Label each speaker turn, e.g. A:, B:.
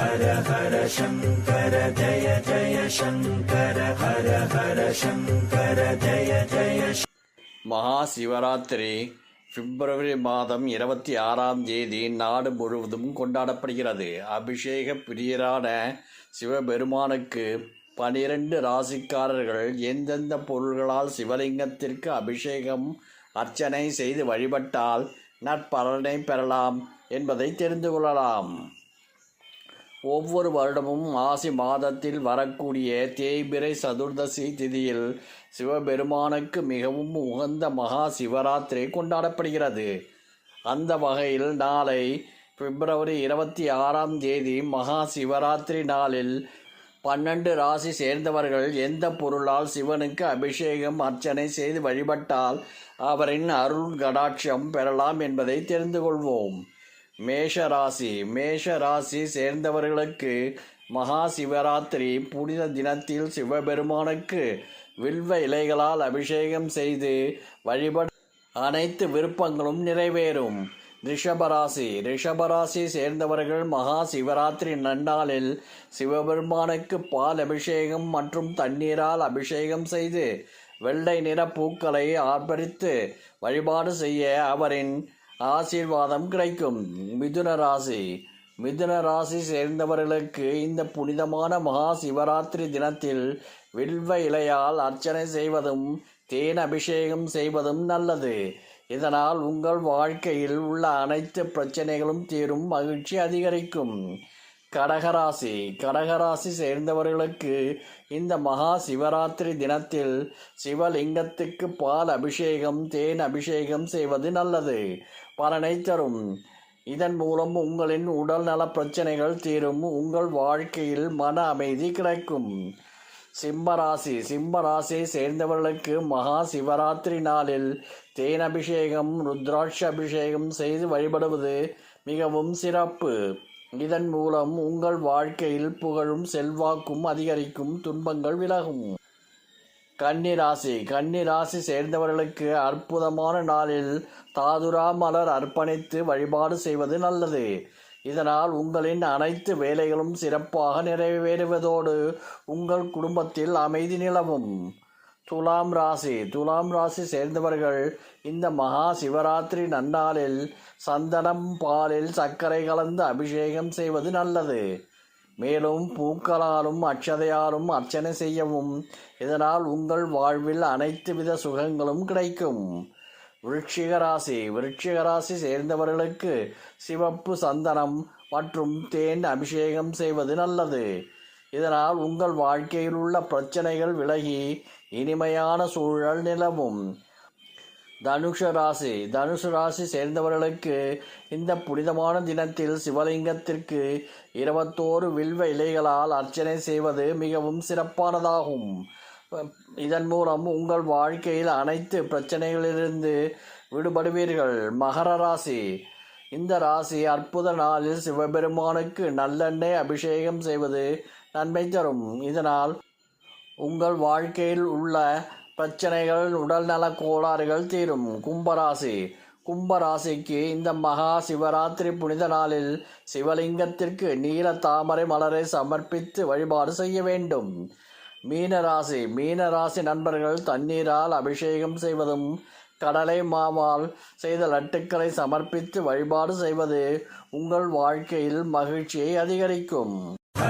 A: ஹர ஹர சங்கர ஜய ஜய சங்கர ஹர ஹர சங்கர ஜய ஜய
B: மகா சிவராத்திரி பிப்ரவரி மாதம் இருபத்தி ஆறாம் தேதி நாடு முழுவதும் கொண்டாடப்படுகிறது. அபிஷேக பிரியரான சிவபெருமானுக்கு பனிரெண்டு ராசிக்காரர்கள் எந்தெந்த பொருள்களால் சிவலிங்கத்திற்கு அபிஷேகம் அர்ச்சனை செய்து வழிபட்டால் நற்பலனை பெறலாம் என்பதை தெரிந்து கொள்ளலாம். ஒவ்வொரு வருடமும் மாசி மாதத்தில் வரக்கூடிய தேய்பிரை சதுர்தசி திதியில் சிவபெருமானுக்கு மிகவும் உகந்த மகா சிவராத்திரி கொண்டாடப்படுகிறது. அந்த வகையில் நாளை பிப்ரவரி இருபத்தி ஆறாம் தேதி மகா சிவராத்திரி நாளில் பன்னெண்டு ராசி சேர்ந்தவர்கள் எந்த பொருளால் சிவனுக்கு அபிஷேகம் அர்ச்சனை செய்து வழிபட்டால் அவரின் அருள் கடாட்சம் பெறலாம் என்பதை தெரிந்து கொள்வோம். மேஷ ராசி மேஷ ராசி சேர்ந்தவர்களுக்கு மகா சிவராத்திரி புனித தினத்தில் சிவபெருமானுக்கு வில்வ இலைகளால் அபிஷேகம் செய்து வழிபட அனைத்து விருப்பங்களும் நிறைவேறும். ரிஷபராசி ரிஷபராசி சேர்ந்தவர்கள் மகா சிவராத்திரி நன்னாளில் சிவபெருமானுக்கு பால் அபிஷேகம் மற்றும் தண்ணீரால் அபிஷேகம் செய்து வெள்ளை நிற பூக்களை ஆர்ப்பரித்து வழிபாடு செய்ய அவரின் ஆசீர்வாதம் கிடைக்கும். மிதுன ராசி. மிதுன ராசி சேர்ந்தவர்களுக்கு இந்த புனிதமான மகா சிவராத்திரி தினத்தில் வில்வ இலையால் அர்ச்சனை செய்வதும் தேன் அபிஷேகம் செய்வதும் நல்லது. இதனால் உங்கள் வாழ்க்கையில் உள்ள அனைத்து பிரச்சனைகளும் தீரும் மகிழ்ச்சி அதிகரிக்கும். கடகராசி கடகராசி சேர்ந்தவர்களுக்கு இந்த மகா சிவராத்திரி தினத்தில் சிவலிங்கத்துக்கு பால் அபிஷேகம் தேன் அபிஷேகம் செய்வது நல்லது. பலனை தரும் இதன் மூலம் உங்களின் உடல் நல பிரச்சனைகள் தீரும். உங்கள் வாழ்க்கையில் மன அமைதி கிடைக்கும். சிம்மராசி சிம்மராசியை சேர்ந்தவர்களுக்கு மகா சிவராத்திரி நாளில் தேன் அபிஷேகம் ருத்ராட்ச அபிஷேகம் செய்து வழிபடுவது மிகவும் சிறப்பு. இதன் மூலம் உங்கள் வாழ்க்கையில் புகழும் செல்வாக்கும் அதிகரிக்கும் துன்பங்கள் விலகும். கன்னிராசி. கன்னிராசி சேர்ந்தவர்களுக்கு அற்புதமான நாளில் தாதுரா மலர் அர்ப்பணித்து வழிபாடு செய்வது நல்லது. இதனால் உங்களின் அனைத்து வேலைகளும் சிறப்பாக நிறைவேறுவதோடு உங்கள் குடும்பத்தில் அமைதி நிலவும். துலாம் ராசி துலாம் ராசி சேர்ந்தவர்கள் இந்த மகா சிவராத்திரி நன்னாளில் சந்தனம் பாலில் சர்க்கரை கலந்து அபிஷேகம் செய்வது நல்லது. மேலும் பூக்களாலும் அட்சதையாலும் அர்ச்சனை செய்யவும் இதனால் உங்கள் வாழ்வில் அனைத்து வித சுகங்களும் கிடைக்கும். விருட்சிகராசி விருட்சிகராசி ராசி சேர்ந்தவர்களுக்கு சிவப்பு சந்தனம் மற்றும் தேன் அபிஷேகம் செய்வது நல்லது. இதனால் உங்கள் வாழ்க்கையில் உள்ள பிரச்சனைகள் விலகி இனிமையான சூழல் நிலவும். தனுஷ ராசி. தனுஷ ராசி சேர்ந்தவர்களுக்கு இந்த புனிதமான தினத்தில் சிவலிங்கத்திற்கு இருபத்தோரு வில்வ இலைகளால் அர்ச்சனை செய்வது மிகவும் சிறப்பானதாகும். இதன் மூலம் உங்கள் வாழ்க்கையில் அனைத்து பிரச்சனைகளிலிருந்து விடுபடுவீர்கள். மகர ராசி. இந்த ராசி அற்புத நாளில் சிவபெருமானுக்கு நல்லெண்ணெய் அபிஷேகம் செய்வது நன்மை தரும். இதனால் உங்கள் வாழ்க்கையில் உள்ள பிரச்சனைகள் உடல்நல கோளாறுகள் தீரும். கும்பராசி. கும்பராசிக்கு இந்த மகா சிவராத்திரி புனித நாளில் சிவலிங்கத்திற்கு நீல தாமரை மலரை சமர்ப்பித்து வழிபாடு செய்ய வேண்டும். மீனராசி மீனராசி நண்பர்கள் தண்ணீரால் அபிஷேகம் செய்வதும் கடலை மாவால் செய்த லட்டுக்களை சமர்ப்பித்து வழிபாடு செய்வது உங்கள் வாழ்க்கையில் மகிழ்ச்சியை அதிகரிக்கும்.